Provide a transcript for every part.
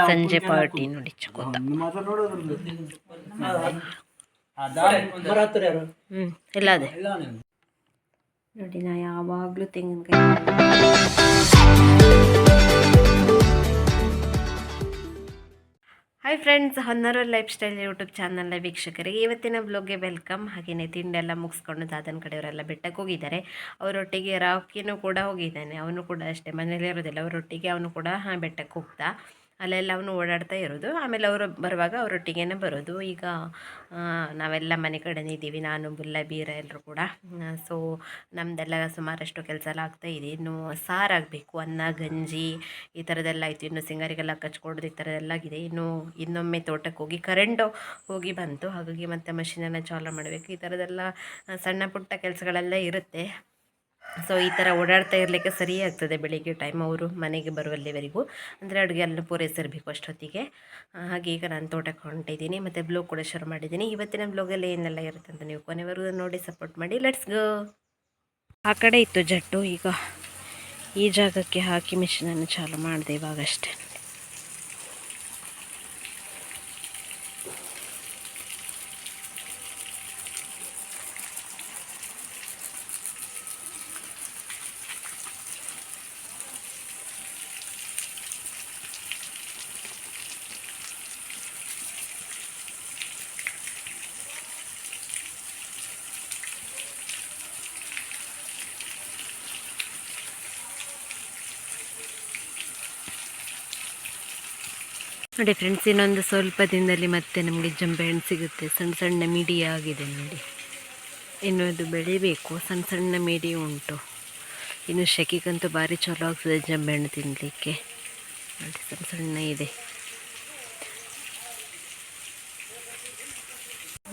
ಸಂಜೆ ಪಾರ್ಟಿ ನೋಡಿ ಅದೇ. ನೋಡಿ ನಾ ಯಾವಾಗಲೂ ತೆಂಗಿನಕಾಯಿ. ಹಾಯ್ ಫ್ರೆಂಡ್ಸ್ ಹೊನ್ನರ ಲೈಫ್ ಸ್ಟೈಲ್ ಯೂಟ್ಯೂಬ್ ಚಾನಲ್ನ ವೀಕ್ಷಕರಿಗೆ ಇವತ್ತಿನ ಬ್ಲಾಗ್ಗೆ ವೆಲ್ಕಮ್ ಹಾಗೆಯೇ ತಿಂಡಿ ಎಲ್ಲ ಮುಗಿಸ್ಕೊಂಡು ದಾದನ ಕಡೆಯವರೆಲ್ಲ ಬೆಟ್ಟಕ್ಕೆ ಹೋಗಿದ್ದಾರೆ. ಅವರೊಟ್ಟಿಗೆ ರಾಕಿನೂ ಕೂಡ ಹೋಗಿದ್ದಾನೆ. ಅವನು ಕೂಡ ಅಷ್ಟೇ ಮನೇಲಿ ಇರೋದಿಲ್ಲ ಅವರೊಟ್ಟಿಗೆ ಅವನು ಕೂಡ, ಹಾಂ, ಬೆಟ್ಟಕ್ಕೆ ಹೋಗ್ತಾ. ಅಲ್ಲೆಲ್ಲ ಅವನು ಓಡಾಡ್ತಾ ಇರೋದು. ಆಮೇಲೆ ಅವರು ಬರುವಾಗ ಅವರೊಟ್ಟಿಗೆನೇ ಬರೋದು. ಈಗ ನಾವೆಲ್ಲ ಮನೆ ಕಡೆನೇ ಇದ್ದೀವಿ. ನಾನು ಬುಲ್ಲ ಬೀರ ಎಲ್ಲರೂ ಕೂಡ. ಸೊ ನಮ್ಮದೆಲ್ಲ ಸುಮಾರಷ್ಟು ಕೆಲಸ ಎಲ್ಲ ಆಗ್ತಾ ಇದೆ. ಇನ್ನು ಸಾರಾಗಬೇಕು. ಅನ್ನ, ಗಂಜಿ ಈ ಥರದ್ದೆಲ್ಲ ಆಯಿತು. ಇನ್ನು ಸಿಂಗಾರಿಗೆಲ್ಲ ಕಚ್ಕೊಡೋದು ಈ ಥರದ್ದೆಲ್ಲ ಆಗಿದೆ. ಇನ್ನು ಇನ್ನೊಮ್ಮೆ ತೋಟಕ್ಕೆ ಹೋಗಿ ಕರೆಂಟು ಹೋಗಿ ಬಂತು. ಹಾಗಾಗಿ ಮತ್ತೆ ಮಷಿನನ್ನು ಚಾಲು ಮಾಡಬೇಕು. ಈ ಥರದ್ದೆಲ್ಲ ಸಣ್ಣ ಪುಟ್ಟ ಕೆಲಸಗಳೆಲ್ಲ ಇರುತ್ತೆ. ಸೊ ಈ ಥರ ಓಡಾಡ್ತಾ ಇರಲಿಕ್ಕೆ ಸರಿ ಆಗ್ತದೆ ಬೆಳಿಗ್ಗೆ ಟೈಮ್ ಅವರು ಮನೆಗೆ ಬರುವಲ್ಲಿವರೆಗೂ. ಅಂದರೆ ಅಡುಗೆ ಎಲ್ಲ ಪೂರೈಸಿರಬೇಕು ಅಷ್ಟೊತ್ತಿಗೆ. ಹಾಗೆ ಈಗ ನಾನು ತೋಟಕ್ಕೆ ಹೊಂಟಿದ್ದೀನಿ ಮತ್ತು ಬ್ಲೋಗ್ ಕೂಡ ಶುರು ಮಾಡಿದ್ದೀನಿ. ಇವತ್ತಿನ ಬ್ಲೋಗಲ್ಲಿ ಏನೆಲ್ಲ ಇರುತ್ತೆ ಅಂತ ನೀವು ಕೊನೆವರೆಗೂ ನೋಡಿ ಸಪೋರ್ಟ್ ಮಾಡಿ. ಲೆಟ್ಸ್ ಗೋ ಆ ಕಡೆ ಇತ್ತು ಜಟ್ಟು ಈಗ ಈ ಜಾಗಕ್ಕೆ ಹಾಕಿ ಮಿಷಿನನ್ನು ಚಾಲು ಮಾಡಿದೆ ಇವಾಗಷ್ಟೇ. ನೋಡಿ ಫ್ರೆಂಡ್ಸ್ ಇನ್ನೊಂದು ಸ್ವಲ್ಪ ದಿನದಲ್ಲಿ ಮತ್ತೆ ನಮಗೆ ಜಂಬೆ ಹಣ್ಣು ಸಿಗುತ್ತೆ. ಸಣ್ಣ ಸಣ್ಣ ಮಿಡಿ ಆಗಿದೆ ನೋಡಿ. ಇನ್ನು ಅದು ಬೆಳಿಬೇಕು. ಸಣ್ಣ ಸಣ್ಣ ಮಿಡಿ ಉಂಟು. ಇನ್ನು ಶಕಿಗಂತೂ ಭಾರಿ ಚಲೋ ಆಗ್ತದೆ ಜಂಬೆ ಹಣ್ಣು ತಿನ್ನಲಿಕ್ಕೆ ನೋಡಿ, ಸಣ್ಣ ಸಣ್ಣ ಇದೆ.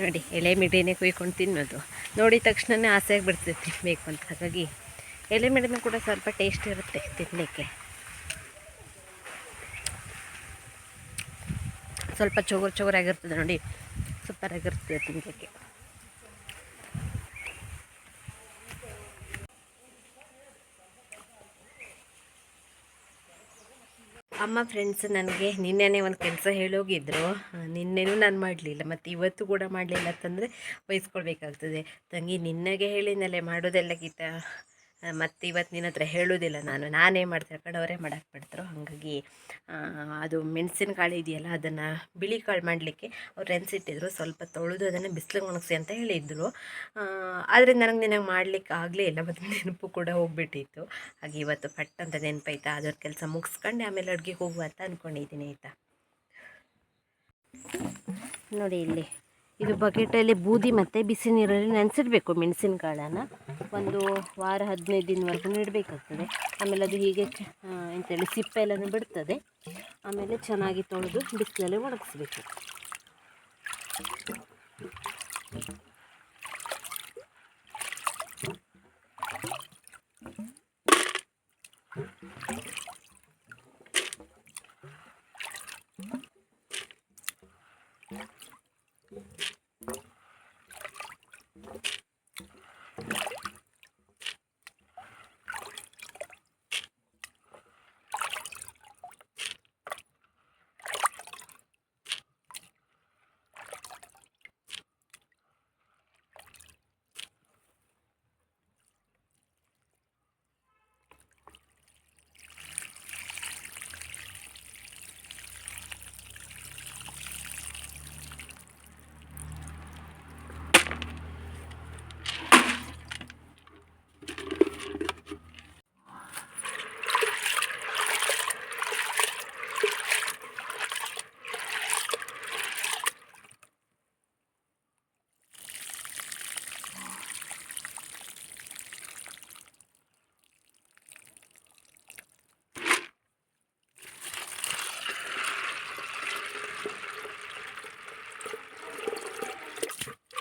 ನೋಡಿ, ಎಲೆ ಮಿಡಿನೇ ಕುಯ್ಕೊಂಡು ತಿನ್ನೋದು. ನೋಡಿದ ತಕ್ಷಣನೇ ಆಸೆ ಆಗಿಬಿಡ್ತದೆ ತಿನ್ನಬೇಕು ಅಂತ. ಹಾಗಾಗಿ ಎಲೆ ಮಿಡಿನೂ ಕೂಡ ಸ್ವಲ್ಪ ಟೇಸ್ಟ್ ಇರುತ್ತೆ ತಿನ್ನಲಿಕ್ಕೆ ಸ್ವಲ್ಪ ಚೋಗರ್ ಚೋಗರಾಗಿರ್ತದೆ ನೋಡಿ. ಸೂಪರ್ ಆಗಿರ್ತದೆ ತಿನ್ನಲಿಕ್ಕೆ ಅಮ್ಮ ಫ್ರೆಂಡ್ಸ್ ನನಗೆ ನಿನ್ನೆನೇ ಒಂದು ಕೆಲಸ ಹೇಳೋಗಿದ್ರು. ನಿನ್ನೆನೂ ನಾನು ಮಾಡಲಿಲ್ಲ. ಮತ್ತು ಇವತ್ತು ಕೂಡ ಮಾಡಲಿಲ್ಲ ಅಂತಂದರೆ ವಹಿಸ್ಕೊಳ್ಬೇಕಾಗ್ತದೆ. ತಂಗಿ ನಿನ್ನಗೆ ಹೇಳಿನಲ್ಲೇ ಮಾಡೋದೆಲ್ಲ ಗೀತ? ಮತ್ತು ಇವತ್ತು ನಿನ್ನ ಹತ್ರ ಹೇಳೋದಿಲ್ಲ ನಾನು. ನಾನೇ ಮಾಡ್ತೀನಿ ಕಡವರೇ ಮಾಡಕ್ಕೆ ಬಿಡ್ತರು, ಹಾಗಾಗಿ ಅದು ಮೆಣಸಿನಕಾಳು ಇದೆಯಲ್ಲ, ಅದನ್ನು ಬಿಳಿ ಕಾಳು ಮಾಡಲಿಕ್ಕೆ ಅವ್ರು ನೆನೆಸಿಟ್ಟಿದ್ರು ಸ್ವಲ್ಪ ತೊಳೆದು ಅದನ್ನು ಬಿಸಿಲಿಗೆ ಒಣಗಿಸಿ ಅಂತ ಹೇಳಿದ್ರು. ಆದರೆ ನನಗೆ ನಿನಗೆ ಮಾಡಲಿಕ್ಕೆ ಆಗಲೇ ಇಲ್ಲ, ಮತ್ತು ನೆನಪು ಕೂಡ ಹೋಗ್ಬಿಟ್ಟಿತ್ತು. ಹಾಗೆ ಇವತ್ತು ಪಟ್ ಅಂತ ನೆನಪಾಯ್ತಾ ಅದರ ಕೆಲಸ ಮುಗಿಸ್ಕೊಂಡು, ಆಮೇಲೆ ಅಡುಗೆ ಹೋಗುವ ಅಂತ ಅಂದ್ಕೊಂಡಿದ್ದೀನಿ ಆಯಿತಾ? ನೋಡಿ ಇಲ್ಲಿ. ಇದು ಬಕೆಟಲ್ಲಿ ಬೂದಿ ಮತ್ತು ಬಿಸಿ ನೀರಲ್ಲಿ ನೆನೆಸಿಡಬೇಕು ಮೆಣಸಿನಕಾಳನ್ನು. ಒಂದು ವಾರ ಹದಿನೈದು ದಿನವರೆಗೂ ಇಡಬೇಕಾಗ್ತದೆ ಆಮೇಲೆ ಅದು ಹೀಗೆ ಎಂಥೇಳಿ ಸಿಪ್ಪೆ ಎಲ್ಲನೂ ಬಿಡ್ತದೆ. ಆಮೇಲೆ ಚೆನ್ನಾಗಿ ತೊಳೆದು ಬಿಸಿಲಲ್ಲಿ ಒಣಗಿಸ್ಬೇಕು.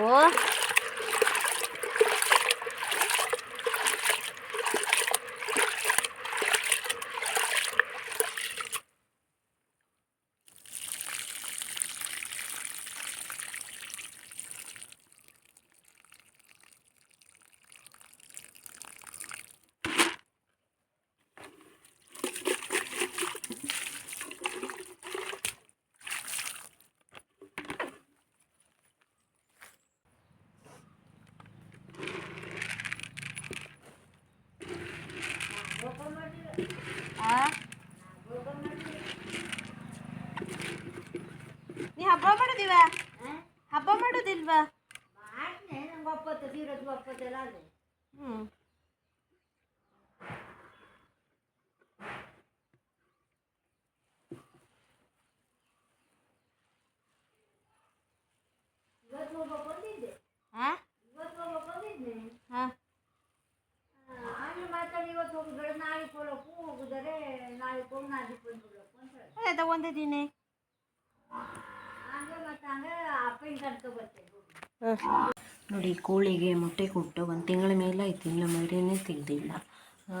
五 ನೀ ಹಬ್ಬ ಮಾಡೋದಿವ ಹಬ್ಬ ಮಾಡೋದಿಲ್ವಾ? ಹ್ಞೂ ಹಾಂ ಹಾಂ ಅದೇ ಒಂದೇ ದಿನ ನೋಡಿ, ಕೋಳಿಗೆ ಮೊಟ್ಟೆ ಕೊಟ್ಟು ಒಂದು ತಿಂಗಳ ಮೇಲೆ ಆಯ್ತು ತಿಂಗಳ ಮರಿನೇ ತೆಗೆದಿಲ್ಲ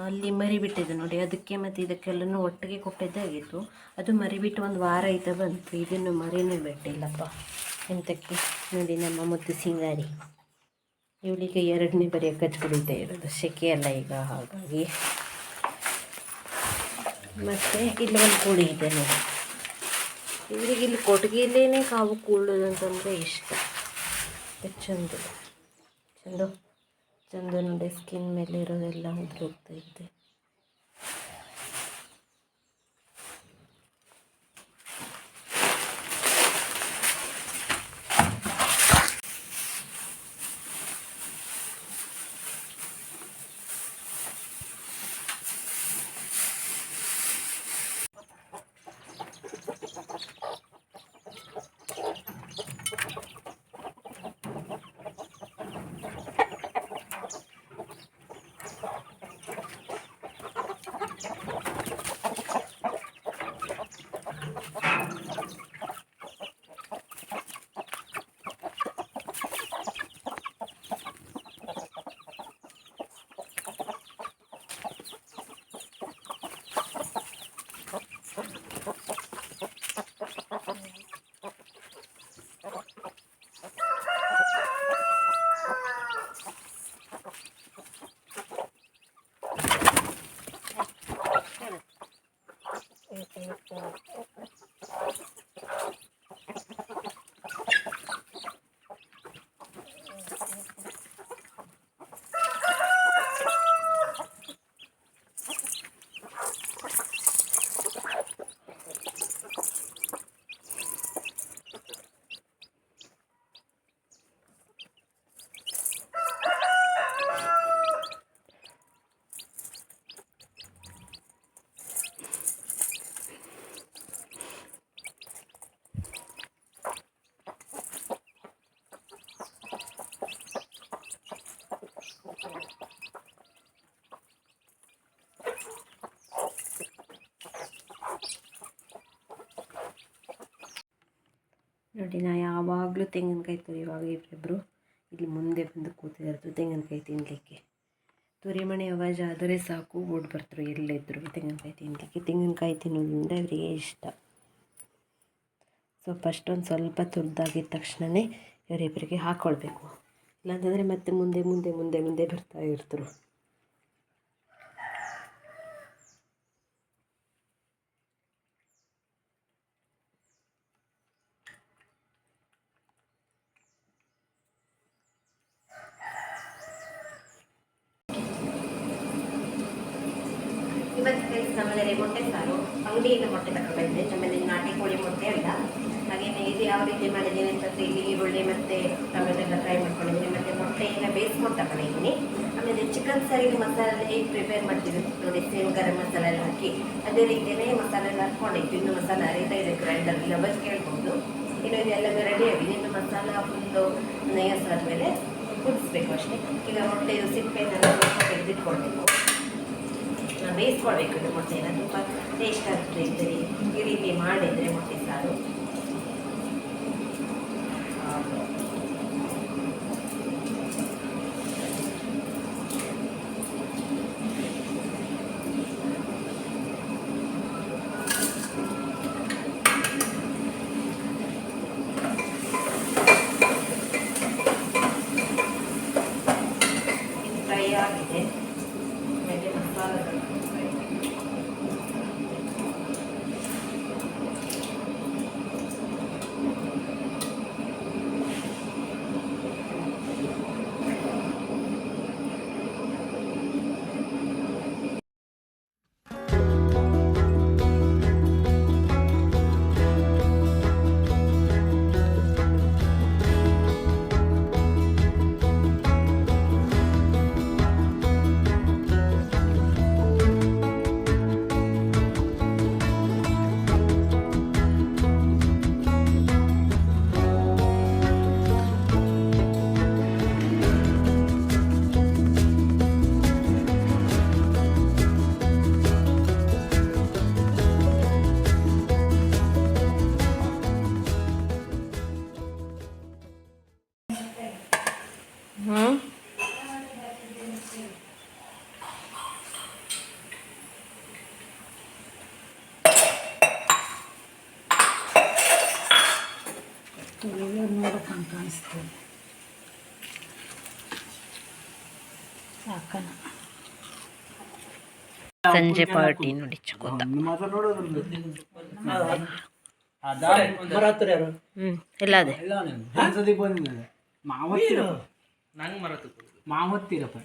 ಅಲ್ಲಿ ಮರಿ ಬಿಟ್ಟಿದೆ ನೋಡಿ, ಅದಕ್ಕೆ ಮತ್ತು ಇದಕ್ಕೆಲ್ಲನೂ ಒಟ್ಟಿಗೆ ಕೊಟ್ಟಿದ್ದೇ ಆಗಿತ್ತು. ಅದು ಮರಿ ಬಿಟ್ಟು ಒಂದು ವಾರ ಆಯ್ತಾ ಬಂತು, ಇದನ್ನು ಮರಿನೇ ಬಿಟ್ಟಿಲ್ಲಪ್ಪ. ಎಂತಕ್ಕೆ? ನೋಡಿ, ನಮ್ಮ ಮುದ್ದು ಸಿಂಗಾರಿ. ಇವಳಿಗೆ ಎರಡನೇ ಬರೀ ಕಚ್ಕೊಳಿತಾ ಇರೋದು, ಸೆಕೆ ಅಲ್ಲ ಈಗ, ಹಾಗಾಗಿ. ಮತ್ತು ಇಲ್ಲಿ ಒಂದು ಕೋಳಿ ಇದೆ ನೋಡಿ. ಇವರಿಗೆ ಇಲ್ಲಿ ಕೊಟ್ಟಿಗೆಯಲ್ಲೇ ಕಾವು ಕೂಳೋದು ಅಂತಂದರೆ ಇಷ್ಟ. ಚಂದ. ಚಂದ. ಚಂದ ನೋಡಿ ಸ್ಕಿನ್ ಮೇಲೆ ಇರೋದೆಲ್ಲ ಉದುರೋಗ್ತಾ ಇದೆ ನೋಡಿ ನಾ ಯಾವಾಗಲೂ ತೆಂಗಿನಕಾಯಿ ತುರಿಯುವಾಗ ಇವರಿಬ್ಬರು ಇಲ್ಲಿ ಮುಂದೆ ಬಂದು ಕೂತಿದ್ದಾರೆ ತೆಂಗಿನಕಾಯಿ ತಿನ್ನಲಿಕ್ಕೆ ತುರಿಮಣೆ ಅವಾಜ್ ಆದರೆ ಸಾಕು ಓಡ್ ಬರ್ತರು ಎಲ್ಲಿದ್ದರು ತೆಂಗಿನಕಾಯಿ ತಿನ್ನಲಿಕ್ಕೆ ತೆಂಗಿನಕಾಯಿ ತಿನ್ನೋದ್ರಿಂದ ಇವರಿಗೆ ಇಷ್ಟ. ಸೊ ಫಸ್ಟ್ ಒಂದು ಸ್ವಲ್ಪ ತುರಿದಾಗಿದ್ದ ತಕ್ಷಣವೇ ಇವರಿಬ್ಬರಿಗೆ ಹಾಕ್ಕೊಳ್ಬೇಕು ಇಲ್ಲಾಂತಂದರೆ ಮತ್ತೆ ಮುಂದೆ ಮುಂದೆ ಮುಂದೆ ಮುಂದೆ ಬರ್ತಾ ಇರ್ತರು. ಇವತ್ತು ಫ್ರೆಂಡ್ಸ್ ನಮ್ಮಲ್ಲಿ ಮೊಟ್ಟೆ ಸಾರು. ಅಂಗಡಿಯಿಂದ ಮೊಟ್ಟೆ ತಗೊಂಡಿದ್ದೆ ನಮ್ಮಲ್ಲಿ ನಾಟಿ ಕೋಳಿ ಮೊಟ್ಟೆ ಅಲ್ಲ. ಹಾಗೆಯೇ ಇದು ಯಾವ ರೀತಿ ಮಾಡಿದ್ದೀನಿ ಅಂತ ಇಲ್ಲಿ ಈರುಳ್ಳಿ ಮತ್ತು ಟೊಮೆಟೊ ಎಲ್ಲ ಫ್ರೈ ಮಾಡ್ಕೊಂಡಿದ್ದೀನಿ. ಮತ್ತು ಮೊಟ್ಟೆಯನ್ನು ಬೇಯಿಸ್ಕೊಂಡು ತಗೊಂಡಿದ್ದೀನಿ ಆಮೇಲೆ ಚಿಕನ್ ಸಾರಿಗೆ ಮಸಾಲೆ ಹೇಗೆ ಪ್ರಿಪೇರ್ ಮಾಡ್ತೀವಿ ನೋಡಿ, ಸೇಮ್ ಗರಂ ಮಸಾಲೆ ಎಲ್ಲ ಹಾಕಿ. ಅದೇ ರೀತಿಯೇ ಮಸಾಲೆ ಎಲ್ಲ ಹಾಕ್ಕೊಂಡಿದ್ದು ಇನ್ನು ಮಸಾಲೆ ಅರಿತಾ ಇದೆ ಗ್ರೈಂಡರ್ ಬಸ್ ಕೇಳ್ಬೋದು. ಇನ್ನು ಇದೆಲ್ಲ ರೆಡಿ ಆಗಿದೆ ಇನ್ನು ಮಸಾಲ ಫುಲ್ಲು ನೇಯಸಾದ್ಮೇಲೆ ಕುದಿಸ್ಬೇಕು ಅಷ್ಟೇ. ಈಗ ಮೊಟ್ಟೆ ಸಿಪ್ಪೆನೆಲ್ಲ ತೆಗೆದಿಟ್ಕೊಳ್ಬೇಕು ಬೇಯಿಸ್ಕೊಳ್ಬೇಕು ಇದು ಮೊಟ್ಟೆನ. ತುಂಬ ಟೇಸ್ಟ್ ಇದ್ದರೆ ಈ ರೀತಿ ಮಾಡಿದರೆ ಮೊಟ್ಟೆ ಸಾರು. ಕಾಣಿಸ್ತದೆ ಸಾಕನ. ಸಂಜೆ ಪಾರ್ಟಿ ನೋಡಿ ಚಕೋತ. ಹ್ಞೂ ಇಲ್ಲ ಅದೇ. ಮಾವತ್ತಿರ ಮಾವತ್ತಿರಪ್ಪ.